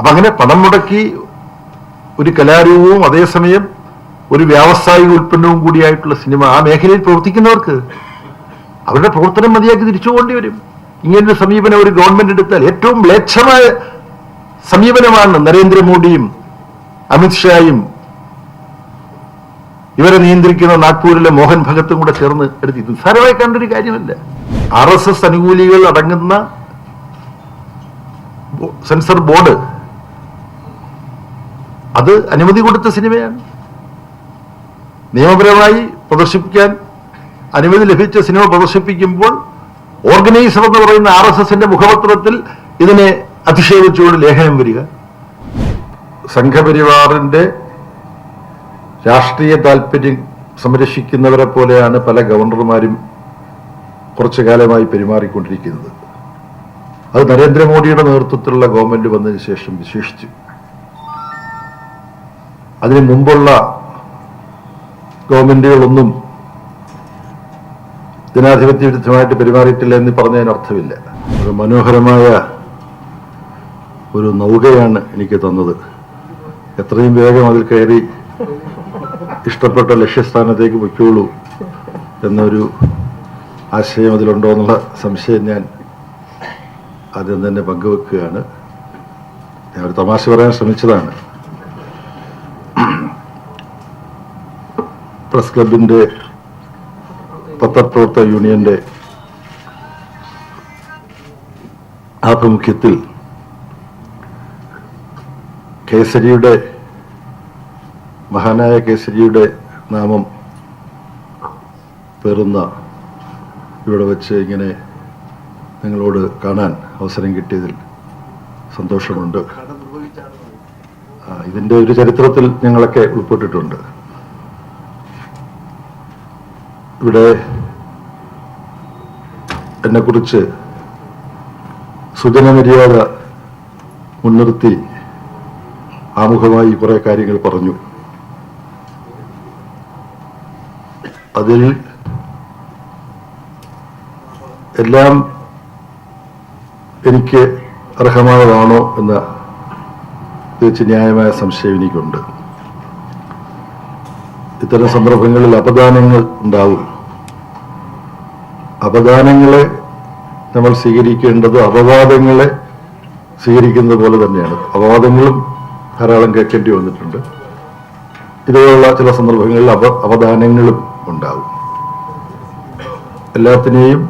അപ്പൊ അങ്ങനെ പണം മുടക്കി ഒരു കലാരൂപവും അതേസമയം ഒരു വ്യാവസായിക ഉൽപ്പന്നവും കൂടിയായിട്ടുള്ള സിനിമ ആ മേഖലയിൽ പ്രവർത്തിക്കുന്നവർക്ക് അവരുടെ പ്രവർത്തനം മതിയാക്കി തിരിച്ചു പോകേണ്ടി വരും. ഇങ്ങനൊരു സമീപനം ഒരു ഗവൺമെന്റ് എടുത്താൽ ഏറ്റവും മ്ലേച്ഛമായ സമീപനമാണ് നരേന്ദ്രമോദിയും അമിത്ഷായും ഇവരെ നിയന്ത്രിക്കുന്ന നാഗ്പൂരിലെ മോഹൻ ഭഗത്തും കൂടെ ചേർന്ന് എടുത്തി നിസ്സാരമായി കണ്ടൊരു കാര്യമല്ല. ആർ എസ് എസ് അനുകൂലികൾ അടങ്ങുന്ന സെൻസർ ബോർഡ് അത് അനുമതി കൊടുത്ത സിനിമയാണ്. നിയമപരമായി പ്രദർശിപ്പിക്കാൻ അനുമതി ലഭിച്ച സിനിമ പ്രദർശിപ്പിക്കുമ്പോൾ ഓർഗനൈസർ എന്ന് പറയുന്ന ആർ എസ് എസിന്റെ മുഖപത്രത്തിൽ ഇതിനെ അധിക്ഷേപിച്ചുകൊണ്ട് ലേഖനം വരിക. സംഘപരിവാറിന്റെ രാഷ്ട്രീയ താല്പര്യം സംരക്ഷിക്കുന്നവരെ പോലെയാണ് പല ഗവർണർമാരും കുറച്ചു കാലമായി പെരുമാറിക്കൊണ്ടിരിക്കുന്നത്. അത് നരേന്ദ്രമോദിയുടെ നേതൃത്വത്തിലുള്ള ഗവൺമെന്റ് വന്നതിന് ശേഷം വിശേഷിച്ചു. അതിനു മുമ്പുള്ള ഗവൺമെന്റുകളൊന്നും ജനാധിപത്യ വിരുദ്ധമായിട്ട് പെരുമാറിയിട്ടില്ല എന്ന് പറഞ്ഞതിന് അർത്ഥമില്ല. ഒരു മനോഹരമായ ഒരു നൗകയാണ് എനിക്ക് തന്നത്. എത്രയും വേഗം അതിൽ കയറി ഇഷ്ടപ്പെട്ട ലക്ഷ്യസ്ഥാനത്തേക്ക് പൊയ്ക്കോളൂ എന്നൊരു ആശയം അതിലുണ്ടോ എന്നുള്ള സംശയം ഞാൻ ആദ്യം തന്നെ പങ്കുവെക്കുകയാണ്. ഞാൻ ഒരു തമാശ പറയാൻ ശ്രമിച്ചതാണ്. പ്രസ് ക്ലബിന്റെ പത്രപ്രവർത്തക യൂണിയന്റെ ആഭിമുഖ്യത്തിൽ കേസരിയുടെ മഹാനായ കേസരിയുടെ നാമം പേറുന്ന ഇവിടെ വെച്ച് ഇങ്ങനെ നിങ്ങളോട് കാണാൻ അവസരം കിട്ടിയതിൽ സന്തോഷമുണ്ട്. ഇതിന്റെ ഒരു ചരിത്രത്തിൽ ഞങ്ങളൊക്കെ ഉൾപ്പെട്ടിട്ടുണ്ട്. ഇവിടെ എന്നെക്കുറിച്ച് സുജനമര്യാദ മുൻനിർത്തി ആമുഖമായി കുറെ കാര്യങ്ങൾ പറഞ്ഞു. അതിൽ എല്ലാം എനിക്ക് അർഹമായതാണോ എന്ന തികച്ച് ന്യായമായ സംശയം എനിക്കുണ്ട്. ഇത്തരം സന്ദർഭങ്ങളിൽ അപദാനങ്ങൾ ഉണ്ടാവും. അപദാനങ്ങളെ നമ്മൾ സ്വീകരിക്കേണ്ടത് അപവാദങ്ങളെ സ്വീകരിക്കുന്നത് പോലെ തന്നെയാണ്. അപവാദങ്ങളും ധാരാളം കേൾക്കേണ്ടി വന്നിട്ടുണ്ട്. ഇതുപോലുള്ള ചില സന്ദർഭങ്ങളിൽ അപ അപദാനങ്ങളും ഉണ്ടാവും. എല്ലാത്തിനെയും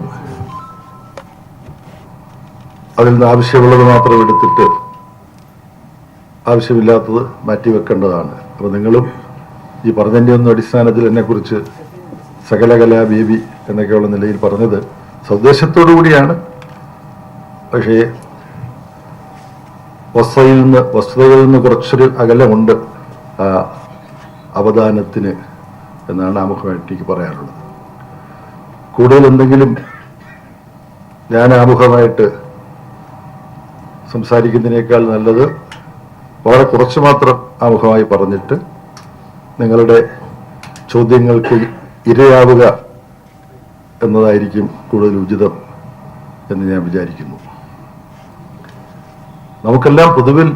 അതിൽ നിന്ന് ആവശ്യമുള്ളത് മാത്രം എടുത്തിട്ട് ആവശ്യമില്ലാത്തത് മാറ്റിവെക്കേണ്ടതാണ്. അപ്പോൾ നിങ്ങളും ഈ പറഞ്ഞതിന്റെ ഒന്നും അടിസ്ഥാനത്തിൽ എന്നെക്കുറിച്ച് സകലകല ബേബി എന്നൊക്കെയുള്ള നിലയിൽ പറഞ്ഞത് സന്ദേശത്തോടു കൂടിയാണ്. പക്ഷേ വസ്തുതയിൽ നിന്ന് വസ്തുതയിൽ നിന്ന് കുറച്ചൊരു അകലമുണ്ട് അവദാനത്തിന് എന്നാണ് ആമുഖമായിട്ട് എനിക്ക് പറയാനുള്ളത് കൂടുതൽ എന്തെങ്കിലും ഞാൻ ആമുഖമായിട്ട് സംസാരിക്കുന്നതിനേക്കാൾ നല്ലത് വളരെ കുറച്ച് മാത്രം ആമുഖമായി പറഞ്ഞിട്ട് നിങ്ങളുടെ ചോദ്യങ്ങൾക്ക് ഇരയാവുക എന്നതായിരിക്കും കൂടുതൽ ഉചിതം എന്ന് ഞാൻ വിചാരിക്കുന്നു. നമുക്കെല്ലാം പൊതുവിൽ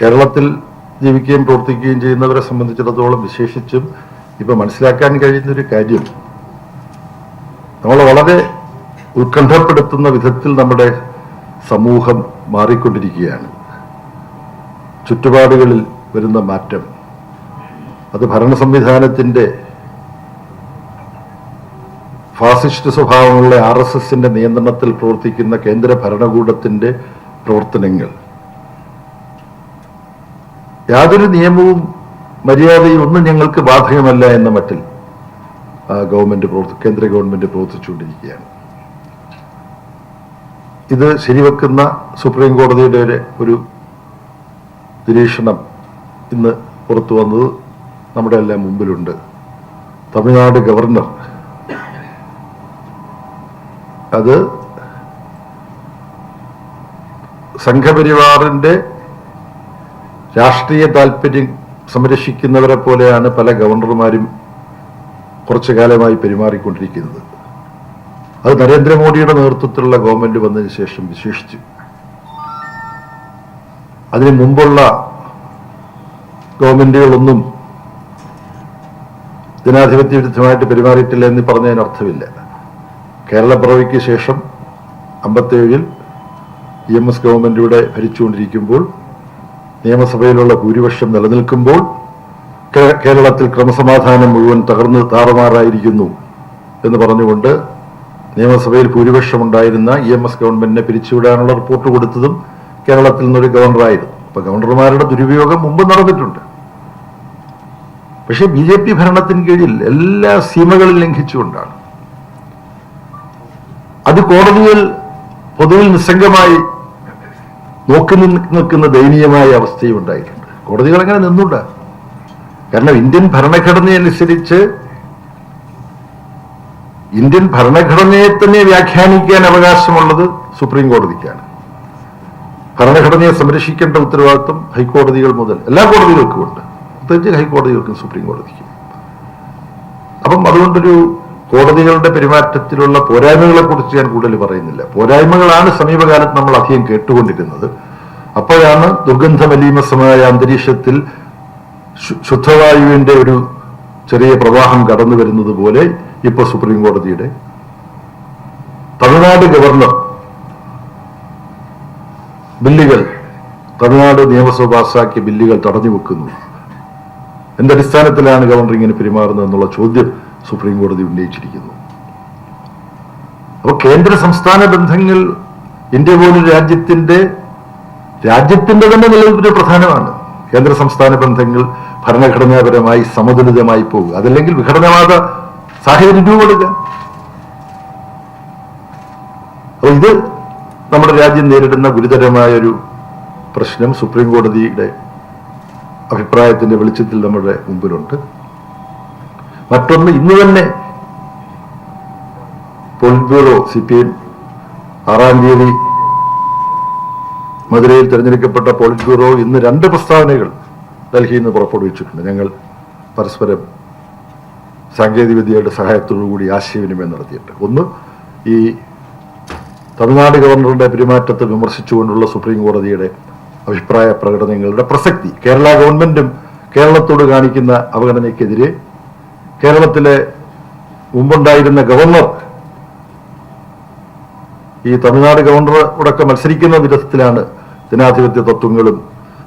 കേരളത്തിൽ ജീവിക്കുകയും പ്രവർത്തിക്കുകയും ചെയ്യുന്നവരെ സംബന്ധിച്ചിടത്തോളം വിശേഷിച്ചും ഇപ്പം മനസ്സിലാക്കാൻ കഴിയുന്ന ഒരു കാര്യം നമ്മൾ വളരെ ഉത്കണ്ഠപ്പെടുത്തുന്ന വിധത്തിൽ നമ്മുടെ സമൂഹം മാറിക്കൊണ്ടിരിക്കുകയാണ്. ചുറ്റുപാടുകളിൽ വരുന്ന മാറ്റം. അത് ഭരണ സംവിധാനത്തിന്റെ ഫാസിസ്റ്റ് സ്വഭാവമുള്ള ആർ എസ് എസിന്റെ നിയന്ത്രണത്തിൽ പ്രവർത്തിക്കുന്ന കേന്ദ്ര ഭരണകൂടത്തിന്റെ പ്രവർത്തനങ്ങൾ. യാതൊരു നിയമവും മര്യാദയും ഒന്നും ഞങ്ങൾക്ക് ബാധകമല്ല എന്ന മട്ടിൽ ഗവൺമെന്റ് പ്രവർത്തി കേന്ദ്ര ഗവൺമെന്റ് പ്രവർത്തിച്ചുകൊണ്ടിരിക്കുകയാണ്. ഇത് ശരിവെക്കുന്ന സുപ്രീം കോടതിയുടെ ഒരു നിരീക്ഷണം ഇന്ന് പുറത്തു വന്നത് നമ്മുടെ എല്ലാം മുമ്പിലുണ്ട്. തമിഴ്നാട് ഗവർണർ. അത് സംഘപരിവാറിന്റെ രാഷ്ട്രീയ താല്പര്യം സംരക്ഷിക്കുന്നവരെ പോലെയാണ് പല ഗവർണർമാരും കുറച്ചു കാലമായി പെരുമാറിക്കൊണ്ടിരിക്കുന്നത്. അത് നരേന്ദ്രമോദിയുടെ നേതൃത്വത്തിലുള്ള ഗവൺമെന്റ് വന്നതിന് ശേഷം വിശേഷിച്ചു. അതിനു മുമ്പുള്ള ഗവൺമെന്റുകളൊന്നും ജനാധിപത്യ വിരുദ്ധമായിട്ട് പെരുമാറിയിട്ടില്ല എന്ന് പറഞ്ഞതിന് അർത്ഥമില്ല. കേരള പിറവിക്ക് ശേഷം അമ്പത്തേഴിൽ ഇ എം എസ് ഗവൺമെന്റ് ഭരിച്ചുകൊണ്ടിരിക്കുമ്പോൾ നിയമസഭയിലുള്ള ഭൂരിപക്ഷം നിലനിൽക്കുമ്പോൾ കേരളത്തിൽ ക്രമസമാധാനം മുഴുവൻ തകർന്ന് താറുമാറായിരിക്കുന്നു എന്ന് പറഞ്ഞുകൊണ്ട് നിയമസഭയിൽ ഭൂരിപക്ഷമുണ്ടായിരുന്ന ഇ എം എസ് ഗവൺമെന്റിനെ പിരിച്ചുവിടാനുള്ള റിപ്പോർട്ട് കൊടുത്തതും കേരളത്തിൽ നിന്നൊരു ഗവർണറായിരുന്നു. അപ്പൊ ഗവർണർമാരുടെ ദുരുപയോഗം മുമ്പ് നടന്നിട്ടുണ്ട്. പക്ഷെ ബി ജെ പി ഭരണത്തിന് കീഴിൽ എല്ലാ സീമകളും ലംഘിച്ചുകൊണ്ടാണ്. അത് കോടതിയിൽ പൊതുവിൽ നിസ്സംഗമായി നോക്കി നിൽക്കുന്ന ദയനീയമായ അവസ്ഥയും ഉണ്ടായിട്ടുണ്ട്. കോടതികൾ അങ്ങനെ നിന്നുണ്ട്. കാരണം ഇന്ത്യൻ ഭരണഘടനയനുസരിച്ച് ഇന്ത്യൻ ഭരണഘടനയെ തന്നെ വ്യാഖ്യാനിക്കാൻ അവകാശമുള്ളത് സുപ്രീം കോടതിക്കാണ്. ഭരണഘടനയെ സംരക്ഷിക്കേണ്ട ഉത്തരവാദിത്വം ഹൈക്കോടതികൾ മുതൽ എല്ലാ കോടതികൾക്കും ഉണ്ട്. പ്രത്യേകിച്ച് ഹൈക്കോടതികൾക്കും സുപ്രീം കോടതിക്കും. അപ്പം അതുകൊണ്ടൊരു കോടതികളുടെ പെരുമാറ്റത്തിലുള്ള പോരായ്മകളെ കുറിച്ച് ഞാൻ കൂടുതൽ പറയുന്നില്ല. പോരായ്മകളാണ് സമീപകാലത്ത് നമ്മൾ അധികം കേട്ടുകൊണ്ടിരുന്നത്. അപ്പോഴാണ് ദുർഗന്ധമലീമസമായ അന്തരീക്ഷത്തിൽ ശുദ്ധവായുവിന്റെ ഒരു ചെറിയ പ്രവാഹം കടന്നു വരുന്നത് പോലെ ഇപ്പൊ സുപ്രീം കോടതിയുടെ. തമിഴ്നാട് ഗവർണർ ബില്ലുകൾ തമിഴ്നാട് നിയമസഭ പാസാക്കിയ ബില്ലുകൾ തടഞ്ഞു വെക്കുന്നു. എന്തടിസ്ഥാനത്തിലാണ് ഗവർണർ ഇങ്ങനെ പെരുമാറുന്നത് എന്നുള്ള ചോദ്യം സുപ്രീം കോടതി ഉന്നയിച്ചിരിക്കുന്നു. അപ്പോൾ കേന്ദ്ര സംസ്ഥാന ബന്ധങ്ങൾ ഇന്ത്യ പോലൊരു രാജ്യത്തിന്റെ രാജ്യത്തിന്റെ തന്നെ നിലനിൽപ്പിന് പ്രധാനമാണ്. കേന്ദ്ര സംസ്ഥാന ബന്ധങ്ങൾ ഭരണഘടനാപരമായി സമതുലിതമായി പോകുക അതല്ലെങ്കിൽ വിഘടനവാദ സാഹചര്യം രൂപപ്പെടുക. അപ്പോൾ ഇത് നമ്മുടെ രാജ്യം നേരിടുന്ന ഗുരുതരമായ ഒരു പ്രശ്നം സുപ്രീം കോടതിയുടെ അഭിപ്രായത്തിന്റെ വെളിച്ചത്തിൽ നമ്മുടെ മുമ്പിലുണ്ട്. മറ്റൊന്ന് ഇന്ന് തന്നെ polit bureau C P M ആറാം തീയതി മധുരയിൽ തിരഞ്ഞെടുക്കപ്പെട്ട പോളിറ്റ് ബ്യൂറോ ഇന്ന് രണ്ട് പ്രസ്താവനകൾ ഡൽഹിയിൽ നിന്ന് പുറപ്പെടുവിച്ചിട്ടുണ്ട്. ഞങ്ങൾ പരസ്പരം സാങ്കേതികവിദ്യയുടെ സഹായത്തോടുകൂടി ആശയവിനിമയം നടത്തിയിട്ട് ഒന്ന് ഈ തമിഴ്നാട് ഗവർണറുടെ പെരുമാറ്റത്തെ വിമർശിച്ചുകൊണ്ടുള്ള സുപ്രീം കോടതിയുടെ അഭിപ്രായ പ്രകടനങ്ങളുടെ പ്രസക്തി. കേരള ഗവൺമെന്റും കേരളത്തോട് കാണിക്കുന്ന അവഗണനയ്ക്കെതിരെ കേരളത്തിലെ മുമ്പുണ്ടായിരുന്ന ഗവർണർ ഈ തമിഴ്നാട് ഗവർണറോടൊക്കെ മത്സരിക്കുന്ന വിധത്തിലാണ് ജനാധിപത്യ തത്വങ്ങളും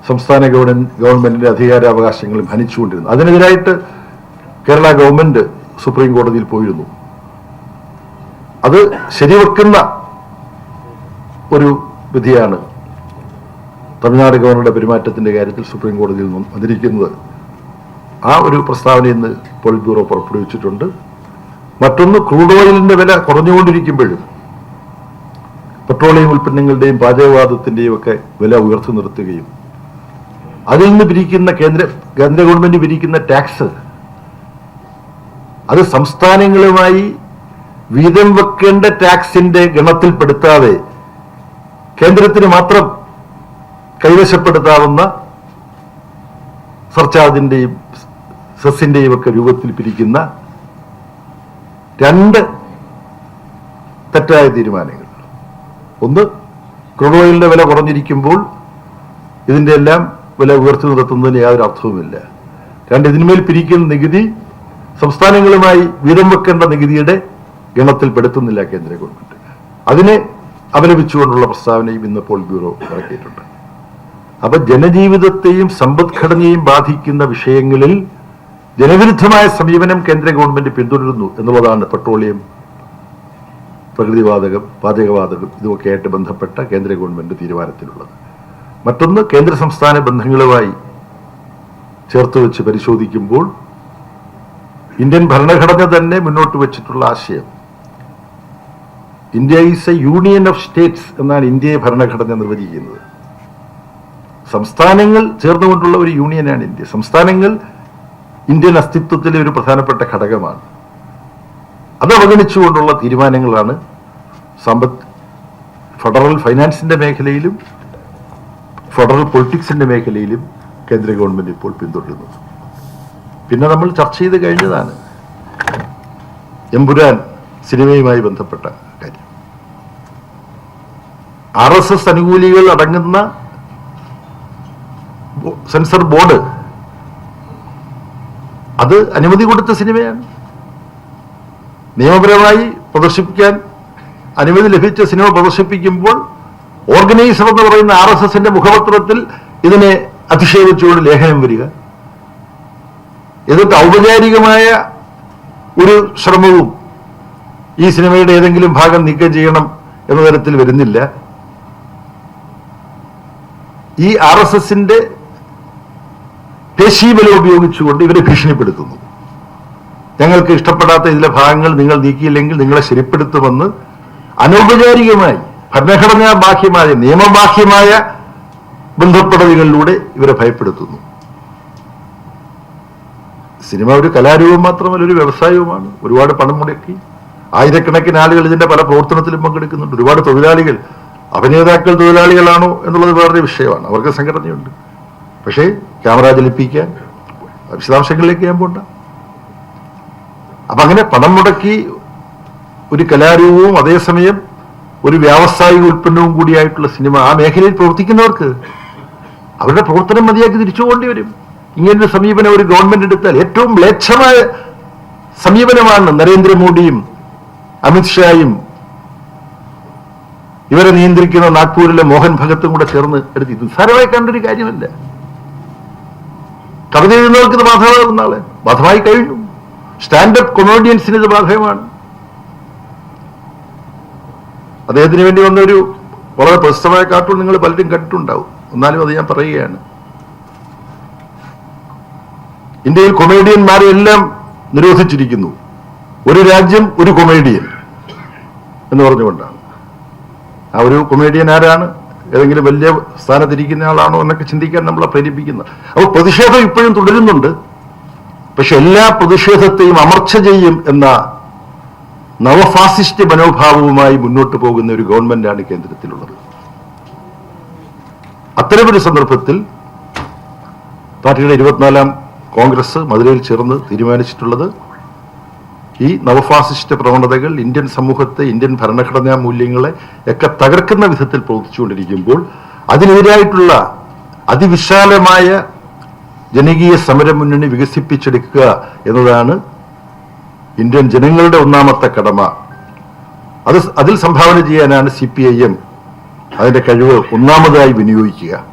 സംസ്ഥാന ഗവൺ ഗവൺമെന്റിന്റെ അധികാരാവകാശങ്ങളും ഹനിച്ചുകൊണ്ടിരുന്നത്. അതിനെതിരായിട്ട് കേരള ഗവൺമെന്റ് സുപ്രീം കോടതിയിൽ പോയിരുന്നു. അത് ശരിവെക്കുന്ന ഒരു വിധിയാണ് തമിഴ്നാട് ഗവർണറുടെ പെരുമാറ്റത്തിന്റെ കാര്യത്തിൽ സുപ്രീം കോടതിയിൽ നിന്നും വന്നിരിക്കുന്നത്. ആ ഒരു പ്രസ്താവന ഇന്ന് പോളിറ്റ് ബ്യൂറോ പുറപ്പെടുവിച്ചിട്ടുണ്ട്. മറ്റൊന്ന് ക്രൂഡ് ഓയിലിന്റെ വില കുറഞ്ഞുകൊണ്ടിരിക്കുമ്പോഴും പെട്രോളിയം ഉൽപ്പന്നങ്ങളുടെയും പാചകവാദത്തിന്റെയും ഒക്കെ വില ഉയർത്തി നിർത്തുകയും അതിൽ നിന്ന് പിരിക്കുന്ന കേന്ദ്ര കേന്ദ്ര ഗവൺമെന്റ് പിരിക്കുന്ന ടാക്സ് അത് സംസ്ഥാനങ്ങളുമായി വീതം വെക്കേണ്ട ടാക്സിന്റെ ഗണത്തിൽപ്പെടുത്താതെ കേന്ദ്രത്തിന് മാത്രം കൈവശപ്പെടുത്താവുന്ന സർചാർജിന്റെയും സെസിന്റെയും ഒക്കെ രൂപത്തിൽ പിരിക്കുന്ന രണ്ട് തെറ്റായ തീരുമാനങ്ങൾ. ഒന്ന് ക്രൂഡ് ഓയിലിന്റെ വില കുറഞ്ഞിരിക്കുമ്പോൾ ഇതിന്റെ എല്ലാം വില ഉയർത്തി നിർത്തുന്നതിന് യാതൊരു അർത്ഥവുമില്ല. രണ്ട് ഇതിന്മേൽ പിരിക്കുന്ന നികുതി സംസ്ഥാനങ്ങളുമായി വീതം വെക്കേണ്ട നികുതിയുടെ ഗണത്തിൽപ്പെടുത്തുന്നില്ല കേന്ദ്ര ഗവൺമെന്റ്. അതിനെ അപലപിച്ചുകൊണ്ടുള്ള പ്രസ്താവനയും ഇന്ന് പോൾ ബ്യൂറോ ഇറക്കിയിട്ടുണ്ട്. അപ്പൊ ജനജീവിതത്തെയും സമ്പദ്ഘടനയെയും ബാധിക്കുന്ന വിഷയങ്ങളിൽ ജനവിരുദ്ധമായ സമീപനം കേന്ദ്ര ഗവൺമെന്റ് പിന്തുടരുന്നു എന്നുള്ളതാണ് പെട്രോളിയം പ്രകൃതിവാതകം പാചകവാതകം ഇതുമൊക്കെ ബന്ധപ്പെട്ട കേന്ദ്ര ഗവൺമെന്റ് തീരുമാനത്തിലുള്ളത്. മറ്റൊന്ന് കേന്ദ്ര സംസ്ഥാന ബന്ധങ്ങളുമായി ചേർത്ത് വെച്ച് പരിശോധിക്കുമ്പോൾ ഇന്ത്യൻ ഭരണഘടന തന്നെ മുന്നോട്ട് വെച്ചിട്ടുള്ള ആശയം. India is a union of states എന്നാണ് ഇന്ത്യയെ ഭരണഘടന നിർവചിക്കുന്നത്. സംസ്ഥാനങ്ങൾ ചേർന്നുകൊണ്ടുള്ള ഒരു യൂണിയനാണ് ഇന്ത്യ. സംസ്ഥാനങ്ങൾ ഇന്ത്യൻ അസ്തിത്വത്തിലെ ഒരു പ്രധാനപ്പെട്ട ഘടകമാണ്. അത് അവഗണിച്ചുകൊണ്ടുള്ള തീരുമാനങ്ങളാണ് സമ്പത്ത് ഫെഡറൽ ഫൈനാൻസിന്റെ മേഖലയിലും ഫെഡറൽ പൊളിറ്റിക്സിന്റെ മേഖലയിലും കേന്ദ്ര ഗവൺമെന്റ് ഇപ്പോൾ പിന്തുടരുന്നത്. പിന്നെ നമ്മൾ ചർച്ച ചെയ്ത് കഴിഞ്ഞതാണ്. എമ്പുരാൻ സിനിമയുമായി ബന്ധപ്പെട്ട ആർ എസ് എസ് അനുകൂലികൾ അടങ്ങുന്ന സെൻസർ ബോർഡ് അത് അനുമതി കൊടുത്ത സിനിമയാണ്. നിയമപരമായി പ്രദർശിപ്പിക്കാൻ അനുമതി ലഭിച്ച സിനിമ പ്രദർശിപ്പിക്കുമ്പോൾ ഓർഗനൈസർ എന്ന് പറയുന്ന ആർ എസ് എസിന്റെ മുഖപത്രത്തിൽ ഇതിനെ അധിക്ഷേപിച്ചുകൊണ്ട് ലേഖനം വരിക. എന്നിട്ട് ഔപചാരികമായ ഒരു ശ്രമവും ഈ സിനിമയുടെ ഏതെങ്കിലും ഭാഗം നീക്കം ചെയ്യണം എന്ന തരത്തിൽ വരുന്നില്ല. ഈ ആർ എസ് എസിന്റെ പേശീബലം ഉപയോഗിച്ചുകൊണ്ട് ഇവരെ ഭീഷണിപ്പെടുത്തുന്നു. ഞങ്ങൾക്ക് ഇഷ്ടപ്പെടാത്ത ഇതിലെ ഭാഗങ്ങൾ നിങ്ങൾ നീക്കിയില്ലെങ്കിൽ നിങ്ങളെ ശരിപ്പെടുത്തുമെന്ന് അനൗപചാരികമായി ഭരണഘടനാ ബാഹ്യമായ നിയമബാഹ്യമായ ബന്ധപ്പെടലുകളിലൂടെ ഇവരെ ഭയപ്പെടുത്തുന്നു. സിനിമ ഒരു കലാരൂപം മാത്രമല്ല ഒരു വ്യവസായവുമാണ്. ഒരുപാട് പണം മുടക്കി. ആയിരക്കണക്കിന് ആളുകൾ ഇതിന്റെ പല പ്രവർത്തനത്തിലും പങ്കെടുക്കുന്നുണ്ട്. ഒരുപാട് തൊഴിലാളികൾ അഭിനേതാക്കൾ തൊഴിലാളികളാണോ എന്നുള്ളത് വേറൊരു വിഷയമാണ്. അവർക്ക് സംഘടനയുണ്ട്. പക്ഷേ ക്യാമറ ജലിപ്പിക്കാൻ വിശദാംശങ്ങളിലേക്ക് ഞാൻ പോണ്ട. അപ്പൊ അങ്ങനെ പണം മുടക്കി ഒരു കലാരൂപവും അതേസമയം ഒരു വ്യാവസായിക ഉൽപ്പന്നവും കൂടിയായിട്ടുള്ള സിനിമ ആ മേഖലയിൽ പ്രവർത്തിക്കുന്നവർക്ക് അവരുടെ പ്രവർത്തനം മതിയാക്കി തിരിച്ചു പോകേണ്ടി വരും. ഇങ്ങനൊരു സമീപനം ഒരു ഗവൺമെന്റ് എടുത്താൽ ഏറ്റവും മ്ലേച്ഛമായ സമീപനമാണ് നരേന്ദ്രമോദിയും അമിത്ഷായും ഇവരെ നിയന്ത്രിക്കുന്ന നാഗ്പൂരിലെ മോഹൻ ഭഗത്തും കൂടെ ചേർന്ന് എടുത്ത് നിസ്സാരമായി കണ്ടൊരു കാര്യമല്ല? കവിത എഴുതുന്നവർക്ക് ഇത് ബാധകമാകുന്ന ആളെ ബാധമായി കഴിഞ്ഞു. സ്റ്റാൻഡപ്പ് കൊമേഡിയൻസിന് ഇത് ബാധകമാണ്. അദ്ദേഹത്തിന് വേണ്ടി വന്ന ഒരു വളരെ പ്രശസ്തമായ കാർട്ടൂൺ നിങ്ങൾ പലരും കണ്ടിട്ടുണ്ടാവും. എന്നാലും അത് ഞാൻ പറയുകയാണ്. ഇന്ത്യയിൽ കൊമേഡിയന്മാരെ എല്ലാം നിരോധിച്ചിരിക്കുന്നു. ഒരു രാജ്യം ഒരു കൊമേഡിയൻ എന്ന് പറഞ്ഞുകൊണ്ടാണ്. ആ ഒരു കൊമേഡിയൻ ആരാണ്? ഏതെങ്കിലും വലിയ സ്ഥാനത്തിരിക്കുന്ന ആളാണോ എന്നൊക്കെ ചിന്തിക്കാൻ നമ്മളെ പ്രേരിപ്പിക്കുന്നത് അപ്പോൾ പ്രതിഷേധം ഇപ്പോഴും തുടരുന്നുണ്ട്. പക്ഷെ എല്ലാ പ്രതിഷേധത്തെയും അമർച്ച ചെയ്യും എന്ന നവഫാസിസ്റ്റ് മനോഭാവവുമായി മുന്നോട്ട് പോകുന്ന ഒരു ഗവൺമെന്റാണ് കേന്ദ്രത്തിലുള്ളത്. അത്തരമൊരു സന്ദർഭത്തിൽ പാർട്ടിയുടെ ഇരുപത്തിനാലാം കോൺഗ്രസ് മധുരയിൽ ചേർന്ന് തീരുമാനിച്ചിട്ടുള്ളത് ഈ നവഫാസിസ്റ്റ് പ്രവണതകൾ ഇന്ത്യൻ സമൂഹത്തെ ഇന്ത്യൻ ഭരണഘടനാ മൂല്യങ്ങളെ ഒക്കെ തകർക്കുന്ന വിധത്തിൽ പ്രവർത്തിച്ചുകൊണ്ടിരിക്കുമ്പോൾ അതിനെതിരായിട്ടുള്ള അതിവിശാലമായ ജനകീയ സമര മുന്നണി വികസിപ്പിച്ചെടുക്കുക എന്നതാണ് ഇന്ത്യൻ ജനങ്ങളുടെ ഒന്നാമത്തെ കടമ. അത് അതിൽ സംഭാവന ചെയ്യാനാണ് സി പി ഐ എം അതിന്റെ കഴിവ് ഒന്നാമതായി വിനിയോഗിക്കുക.